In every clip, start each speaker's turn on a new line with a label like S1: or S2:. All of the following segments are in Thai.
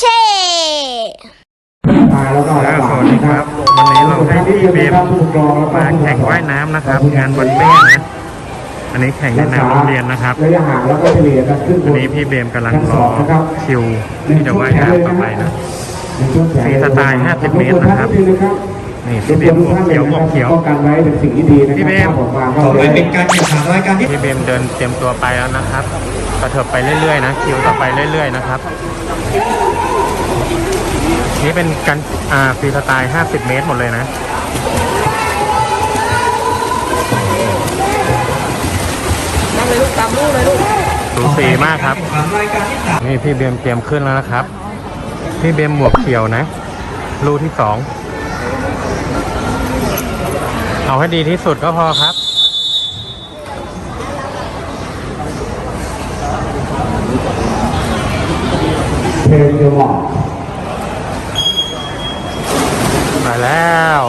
S1: เช่ครับสวัสดีครับ วันนี้เราให้พี่เบ
S2: มมาแข่งว่ายน้ำนะครับ งานวันแม่นะอันนี้แข่งในนามโรงเรียนนะครับ
S1: ระยะห่างแล้ก็เฉลี่ยกันขึ้น
S2: อันนี้พี่เบมกำลังรอคิวที่จะว่ายน้ำต่อไปนะสีสไตล์50 เมตรนะครับนี่พี่เบมหมวกเขียวหมวเขียว
S1: กันไวเป็นสิ่งที่ดีนะ
S2: พี่เบม
S3: ต่อไป
S1: เป็
S3: นการแข่งขันรายการที่
S2: พี่เบมเดินเตรียมตัวไปแล้วนะครับกระเถิบไปเรื่อยๆนะคิวต่อไปเรื่อยๆนะครับ นี่เป็นการอ่าฟรีสไตล์50 เมตรหมดเลยนะ
S4: นั่งเลยลูกตามลูกเลยลูก
S2: สูสีมากครับ
S3: แข่งขันรายการที่สาม
S2: นี่พี่เบมเตรียมขึ้นแล้วนะครับ พี่เบมหมวกเขียวนะลูกที่สองเอาให้ดีที่สุดก็พอครับ
S1: เพลงเดียวห มอก
S2: มาแล้ว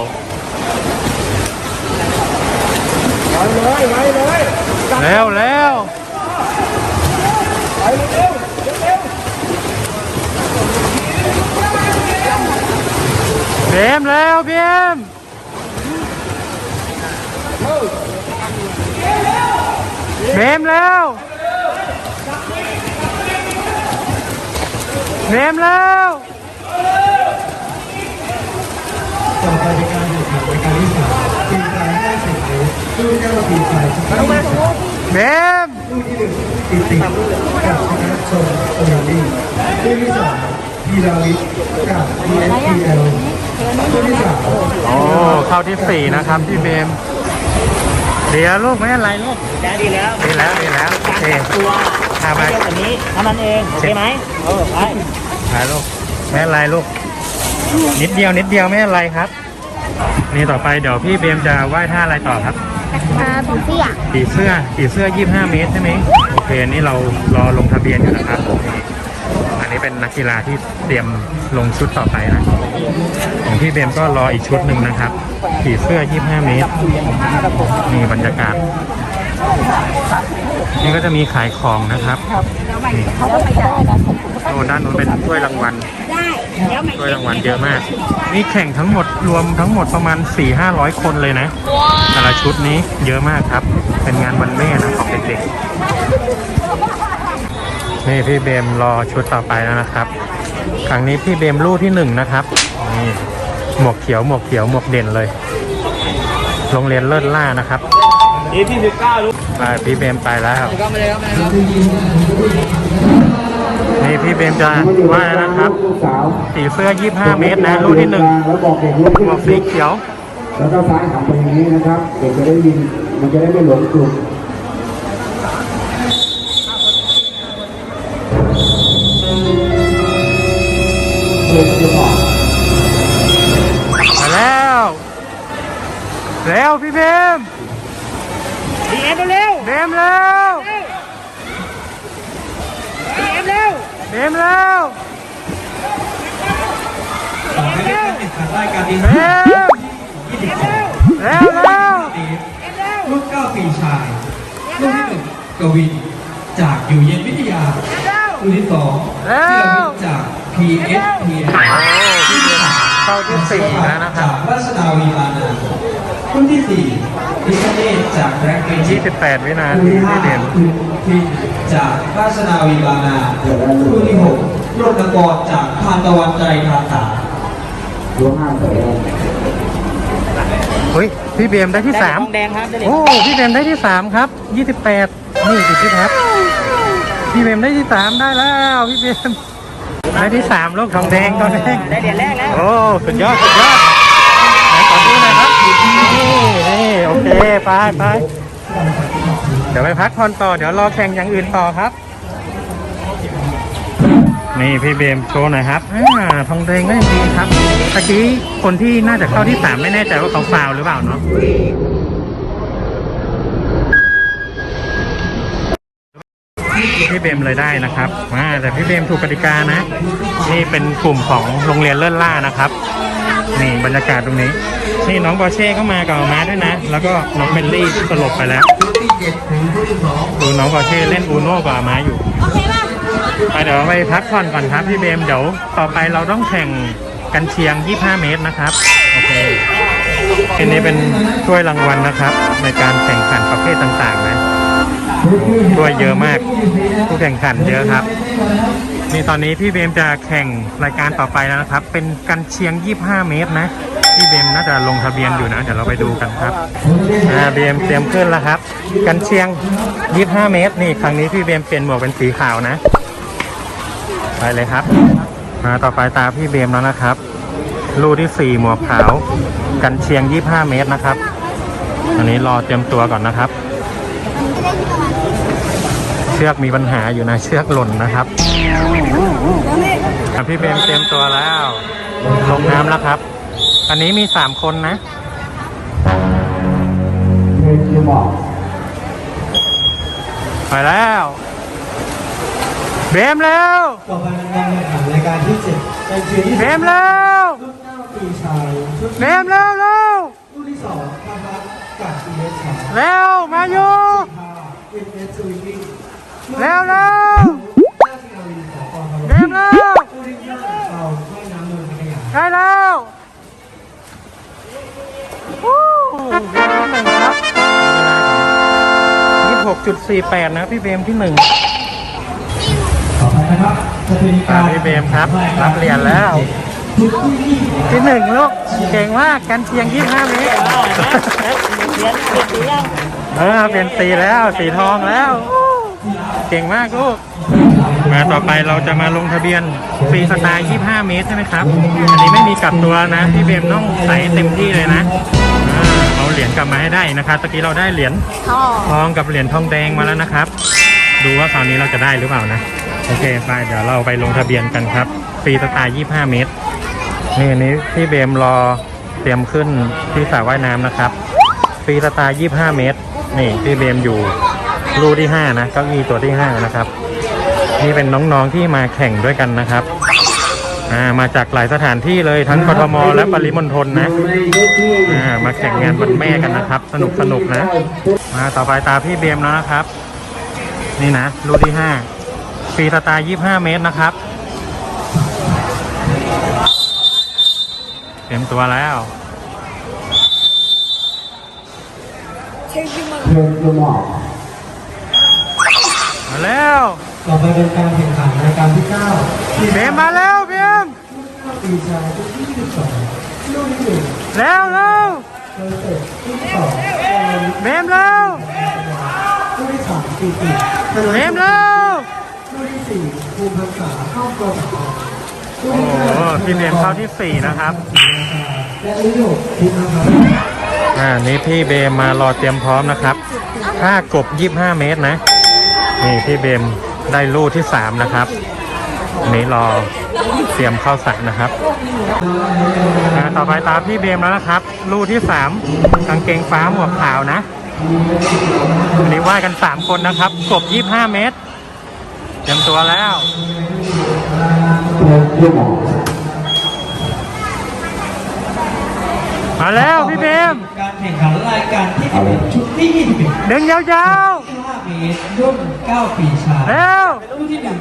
S4: ไว้เลยไว้เลย
S2: เร็วเร็ว
S4: ไปเร็วเร็ว
S2: เบมเร็วเบมเบมเร็วเบมเร็ว
S3: ต่อไปเป็นการแข่งขันรายการที่สามทีมชายห้าสิบเมตรลูกเจ้าทีมชายชนะ
S4: เอามาของลูก
S2: เบม
S3: ลูกที่หนึ่งติติกับชนะชนโอนาลีลูกที่สองพีราวิทกับ PSPL ลูกที่สาม
S2: โอ้เข้าที่สี่นะครับพี่เบมเดี๋ยวลูกไม่เป็นไรลูก
S4: ได้ดีแล้ว
S2: ดีแล้วดีแล้วโอเค
S4: ตัว
S2: พาไป
S4: เรื่องแบบนี้เท่านั้นเองโอเคไหมเออไป
S2: ไปลูกไม่เป็นไรลูก นิดเดียวนิดเดียวไม่เป็นไรครับ นี่ต่อไปเดี๋ยวพี่เบมจะว่ายท่าอะไรต่อครับ
S5: อ่าผีเสื้อ
S2: ปีเสื้อปีเสื้อ 25 เมตรใช่ไหมโอเคนี่เรารอลงทะเบียนอยู่นะครับ อันนี้เป็นนักกีฬาที่เตรียมลงชุดต่อไปนะของพี่เบมก็รออีกชุดหนึ่งนะครับปีเสื้อ 25 เมตรนี่บรรยากาศนี่ก็จะมีขายของนะครับนี่โอ้ด้านนู้นเป็นถ้วยรางวัล
S5: ได้เดี๋ยวใหม่
S2: ถ้วยรางวัลเยอะมาก นี่แข่งทั้งหมดรวมทั้งหมดประมาณ 4-500 คนเลยนะ แต่ละชุดนี้เยอะมากครับ เป็นงานวันแม่นะของเด็กๆ นี่พี่เบมรอชุดต่อไปแล้วนะครับ ครั้งนี้พี่เบมลู่ที่หนึ่งนะครับ นี่หมวกเขียวหมวกเขียวหมวกเด่นเลย โรงเรียนเลิศล่านะครับ
S4: นี่ที่สิบเก้าลูก
S2: ไปพี่เบมไปแล้ว นี่พี่เบมจะว่าแล้วนะครับ
S1: ลูกสาว
S2: สีเสื้อ 25 เมตรนะลู่ที่หนึ่ง
S1: แล้วบอกเด็กลุกขึ้น
S2: หมวกสีเขียว
S1: แล้วก็ซ้ายหันไปอย่างนี้นะครับ เด็กจะได้ยิน มันจะได้ไม่หลงกลุ่มเพลงเดียวหมอก
S2: มาแล้ว แล้วพี่เบม
S4: ดีเอ็มเร็ว
S2: เบมแล้ว
S4: ดีเอ็มเร็ว
S2: เบมแล้ว
S3: ต่อไปเป็นการแข่งขันรายการที่
S2: เบ
S3: ห้ามยี่สิบสอง
S2: แล้วแล้ว
S3: ลูกเก้าปีชาย ลูกที่หนึ่งกวิน จากอยู่เย็นวิทยา ลูกที่สองธีรวิทย์จาก PSPL
S2: โอ้พี่เบมเข้าที่สี่แล้วนะครับ
S3: จากราชนาวีลานา รุ่นที่สี่ดิคเนตจากแบล็กเมจิก
S2: 28วินา
S3: รุ่น
S2: ที
S3: ที่ห้า
S2: พี่เบม
S3: คุณพินจากราชนาวีลานารุ่นที่หกรถนกรจากทานตะวันใจทาสา
S1: รวมห้าแสน
S2: เฮ้ยพี่เบมได้ที่
S4: ได้
S2: สาม
S4: ทองแดงครับได้เหรียญ
S2: โอ้พี่เบมได้ที่สามครับ28นี่ติดที่ครับ พี่เบมได้ที่สามได้แล้วพี่เบมได้ที่สามลูกทองแดงทองแดง
S4: ได้เหรียญแรกแล้ว
S2: โอ้สุดยอดสุดยอด นี่นี่โอเคไปไปเดี๋ยวไปพักผ่อนต่อ เดี๋ยวรอแข่งอย่างอื่นต่อครับ นี่พี่เบมโชว์หน่อยครับอ่าทองแดงก็ยังดีครับตะกี้คนที่น่าจะเข้าที่สามไม่แน่ใจว่าเขาฟาวล์หรือเปล่าเนาะพี่เบมเลยได้นะครับอ่าแต่พี่เบมถูกกติกานะ นี่เป็นกลุ่มของโรงเรียนเลิศล่านะครับ นี่บรรยากาศตรงนี้ นี่น้องบอเช่ก็มากับอาม้าด้วยนะ แล้วก็น้องเบลลี่สลบไปแล้ว
S3: ดูน้อง
S2: บอเช่เล่นอูโน่กับมาอยู่
S5: โอเคป่ะ
S2: ไปเดี๋ยวไปพักผ่อนก่อนครับพี่เบมเดี๋ยวต่อไปเราต้องแข่งกันเชียง 25 เมตรนะครับ โอเคอันนี้เป็นถ้วยรางวัลนะครับ ในการแข่งขันประเภทต่างๆนะถ้วยเยอะมาก ผู้แข่งขันเยอะครับ นี่ตอนนี้พี่เบมจะแข่งรายการต่อไปแล้วนะครับ เป็นกันเชียง 25 เมตรนะ พี่เบมน่าจะลงทะเบียนอยู่นะ เดี๋ยวเราไปดูกันครับอ่าเบมเตรียมขึ้นแล้วครับ กันเชียง 25 เมตรนี่ครั้งนี้พี่เบมเปลี่ยนหมวกเป็นสีขาวนะ ไปเลยครับ มาต่อไปตาพี่เบมแล้วนะครับลูที่ 4 หมวกขาว กันเชียง 25 เมตรนะครับอันนี้รอเตรียมตัวก่อนนะครับ เชือกมีปัญหาอยู่นะเชือกหล่นนะครับพี่เบมเตรียมตัวแล้ว ลงน้ำแล้วครับ อันนี้มี3คนนะ
S1: เพลงจะบอก
S2: ไปแล้ว เบมแล้ว
S3: ต่อไปเป็นการแข่งขันรายการที่เจ็ดเป็นเชียร์ที่
S2: เบมแล้ว
S3: รุ่นเก้าปีชายชุด
S2: เบมแล้วเร็ว
S3: รุ่นที่สองนะครับจากทีเอสชาย
S2: เร็วมาอยู่
S3: เป็นเอสสวิงกิ้ง
S2: เร็วเร็ว
S3: หน้าที่เราวินของกองทัพ
S2: เบมแล้ว
S3: ผู้ที่ห้าเราว่ายน้ำเมืองพัทยา
S2: ใกล้แล้ววู้ เบมที่หนึ่งครับยี่หกจุดสี่แปดนะพี่เบมที่หนึ่ง
S3: ต่อไปนะครับจะเป็นการ
S2: พี่เบมครับรับเหรียญแล้ว
S3: ที่
S2: หนึ่งลูกเก่งมากกันเชียงยี่ห้าเมตร
S4: เรียนเรียนสียัง
S2: เออเป็นสีแล้วสีทองแล้ว เก่งมากลูกมาต่อไปเราจะมาลงทะเบียนฟรีสไตล์ 25 เมตรใช่ไหมครับ อันนี้ไม่มีกลับตัวนะ พี่เบมต้องใส่เต็มที่เลยนะ เอาเหรียญกลับมาให้ได้นะครับตะกี้เราได้เหรียญ
S5: ท่อ
S2: ทองกับเหรียญทองแดงมาแล้วนะครับ ดูว่าคราวนี้เราจะได้หรือเปล่านะ โอเคไปเดี๋ยวเราไปลงทะเบียนกันครับฟรีสไตล์25 เมตร นี่อันนี้พี่เบมรอเตรียมขึ้นที่สระว่ายน้ำนะครับฟรีสไตล์25 เมตร นี่พี่เบมอยู่รูที่ 5 นะเก้าอี้ตัวที่ 5 นะครับ นี่เป็นน้องๆที่มาแข่งด้วยกันนะครับ อ่ามาจากหลายสถานที่เลยทั้งกทมและปริมณฑลนะ
S1: ในยกที่
S2: อ่ามาแข่งงานวันแม่กันนะครับ สนุกสนุกๆนะ มาต่อไปตาพี่เบมแล้วนะครับ นี่นะรูที่5ฟรีสไตล์25เมตรนะครับ เตรียมตัวแล้ว
S1: เพลงจะบอก
S2: มาแล้ว
S3: ต่อไปเป็นการแข่งขันรายการที่เก้าที่
S2: เบมมาแล้วเบม
S3: ปีชาที่ยี่สิบสองรุ่นหนึ่ง
S2: แล้วแล้ว
S3: เบอร์เซ็ตรุ่นที่สอง
S2: เบมแล้ว
S3: รุ่นที่สามปีติ
S2: เบมแล้ว
S3: รุ่นที่สี่ภูมิภาษาเข้ากรส
S2: โอ้โหพี่เบมเข้าที่4นะครับ
S3: และรุ่นที่หกภูมิภาษา
S2: อ่า นี่พี่เบมมารอเตรียมพร้อมนะครับท่ากบ 25 เมตรนะ นี่พี่เบมได้ลูกที่ 3 นะครับนนี้รอ เตรียมเข้าสระนะครับอ่าต่อไปตามพี่เบมแล้วนะครับลูกที่3กางเกงฟ้าหมวกขาวนะอันนี้ว่ายกัน3คนนะครับกบ25เมตรเตรียมตัวแล้ว
S1: เพลงจะบอก
S2: มาแล้วพี่เบม
S3: การแข่งขันรายการที่11ชุดที่ยี่สิบเอ็ด
S2: ดึงยาว
S3: 5เมตรรุ่น9ปีชาย
S2: ๆเร็ว
S3: รุ่นที่หนึ่ง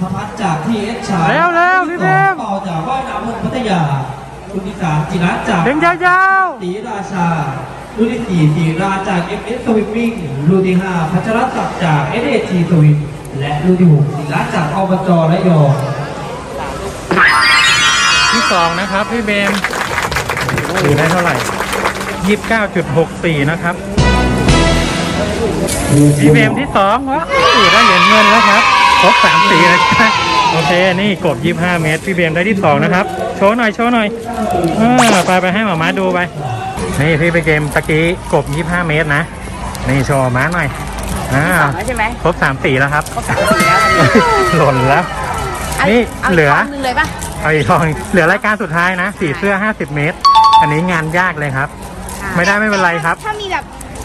S3: พพัฒน์จากทีเอสชาย
S2: เร็วเร็วพี่เบม
S3: ต่อจากว่ายน้ำเมืองพัทยารุ่นที่สามจิรัตน์จาก
S2: ดึงยาว
S3: ศรีราชารุ่นที่สี่ศรีราจาก MS Swimming รุ่นที่ห้าพัชรศักดิ์จาก SAT Swim และรุ่นที่หกศิรัตน์จากอบจระยอง
S2: ๆที่สองนะครับพี่เบมถือได้เท่าไหร่29.64นะครับพี่เบมที่สองว้าวได้เหรียญเงินแล้วครับค รบสามสีเลยครับโอเค นี่กบ25เมตร พี่เบมได้ที่สองนะครับ โชว์หน่อย โชว์หน่อยอ่าไปไปให้หมาม้าดูไป นี่พี่ไปเกมตะกี้กบ25เมตรนะ นี่โชว์หมาม้าหน่อยอ่า
S4: แล้วใช่ไหม
S2: ครบสามสีแล้วครับ
S4: ครบสามสีแล้วอันนี้
S2: หล่นแล้ว นี่าเหลือ
S4: กกงหนึ่งเลยป่ะ
S2: เอาอีกทอง เหลือรายการสุดท้ายนะ สีเสื้อ50เมตร อันนี้งานยากเลยครับ ไม่ได้ไม่เป็นไรครับ
S5: ถ้ามีแบบ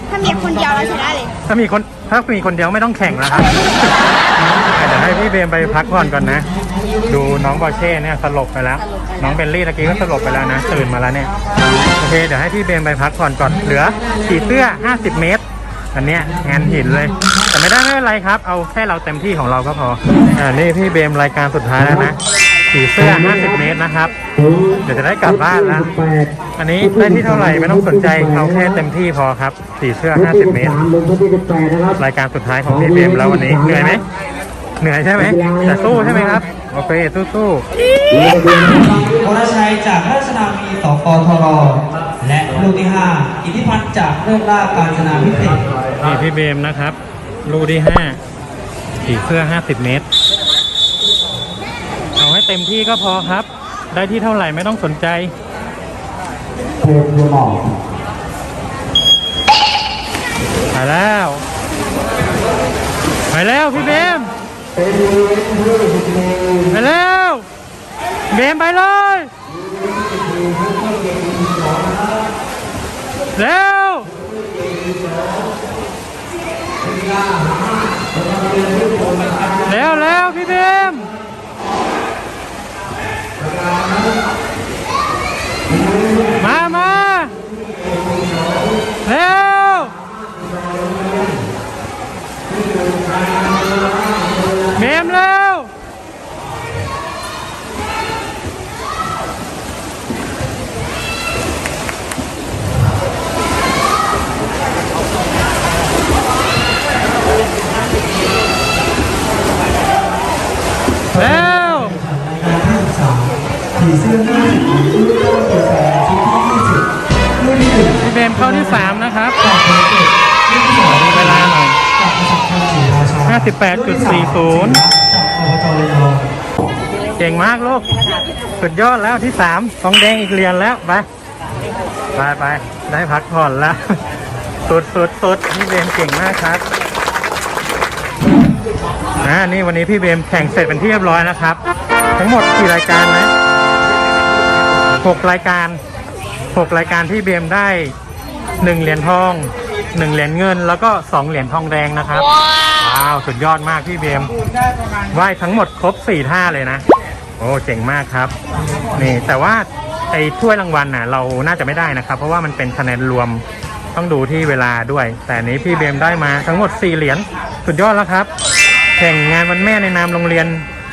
S5: ถ้ามีคนเดียวเราชนะเลย
S2: ถ้ามีคนถ้ามีคนเดียวไม่ต้องแข่งแล้วครับ เดี๋ยวให้พี่เบมไปพักผ่อนก่อนนะ ดูน้องบอเช่เนี่ยสลบไปแล้ว น้องเบลลี่ตะกี้ก็สลบไปแล้วนะ ตื่นมาแล้วเนี่ย โอเค เดี๋ยวให้พี่เบมไปพักผ่อนก่อน เหลือสีเสื้อ 50 เมตร อันเนี้ยงานหินเลย แต่ไม่ได้ไม่เป็นไรครับ เอาแค่เราเต็มที่ของเราก็พอ อ่า นี่พี่เบมรายการสุดท้ายแล้วนะสีเสื้อ 50 เมตรนะครับ เดี๋ยวจะได้กลับบ้านแล้ว อันนี้ได้ที่เท่าไหร่ไม่ต้องสนใจ เอาแค่เต็มที่พอครับสีเสื้อ 50 เมตร
S1: สาสิบแปดนะครับ
S2: รายการสุดท้ายของพี่เบมแล้ววันนี้ เหนื่อยไหม เหนื่อยใช่ไหมแต่สู้ใช่ไหมครับโอเคสู้ๆ
S3: วรชัยจากราชนาวีสกทรและลูกที่5อิทธิพันธ์จากเลิศล่าการจนาพิเศษ
S2: นี่พี่เบมนะครับลูกที่ห้าสีเสื้อ50เมตรเอาให้เต็มที่ก็พอครับ ได้ที่เท่าไหร่ไม่ต้องสนใจ
S1: เพลงยูมอ
S2: ไปแล้ว ไปแล้วพี่เบม
S1: เป็นเร
S2: ไปแล้วเบมไปเลยเร็วเร็วเร็วพี่เบมมามาเร็ว มเข้าที่3นะครับ
S3: จากภูเก็ตรุ่นที่สอง
S2: เวลาหน่อย
S3: จากประสบการณ์ศรีราชา
S2: 58.40
S3: รุ่นที่สามจากอบตระยอง
S2: เก่งมากลูก สุดยอดแล้วที่3ทองแดงอีกเหรียญแล้ว ไปไปไปได้พักผ่อนแล้ว สุดสุดสุดพี่เบมเก่งมากครับอ่านี่วันนี้พี่เบมแข่งเสร็จเป็นที่เรียบร้อยนะครับ ทั้งหมดกี่รายการนะหกรายการหกรายการที่เบมได้ หนึ่งเหรียญทองหนึ่งเหรียญเงิน แล้วก็สองเหรียญทองแดงนะครับ ว้าวสุดยอดมากพี่เบมว่ายทั้งหมดครบสี่ท่าเลยนะ โอ้เจ๋งมากครับ นี่แต่ว่าไอ้ถ้วยรางวัลน่ะเราน่าจะไม่ได้นะครับ เพราะว่ามันเป็นคะแนนรวมต้องดูที่เวลาด้วย แต่อันนี้พี่เบมได้มาทั้งหมด4เหรียญสุดยอดแล้วครับ แข่งงานวันแม่ในนามโรงเรียน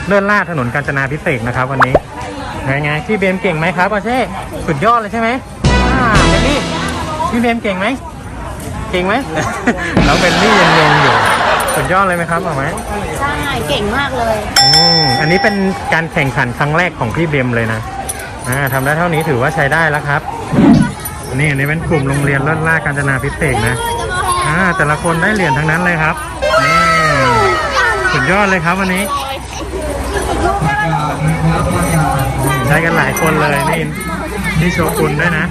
S2: เลื่อนล่าดถนนกาญจนาพิเศษกนะครับวันนี้ไงไงพี่เบมเก่งไหมครับอาเช่สุดยอดเลยใช่ไหมอ่าเบลลี่ พี่เบมเก่งไหมเก่งไหม น้องเบลลี่ยังงงอยู่สุดยอดเลยไหมครับเอาไหม
S5: ใช่เก่งมากเลย
S2: อืมอันนี้เป็นการแข่งขันครั้งแรกของพี่เบมเลยนะอ่าทำได้เท่านี้ถือว่าใช้ได้แล้วครับนี่อันนี้เป็นกลุ่มโรงเรียนเลิศล่ากาญจนาพิเศษกนะอ่าแต่ละคนได้เหรียญทั้งนั้นเลยครับนี่สุดยอดเลยครับวันนี้ ได้กันหลายคนเลยนี่นี่โชกุนด้วยนะ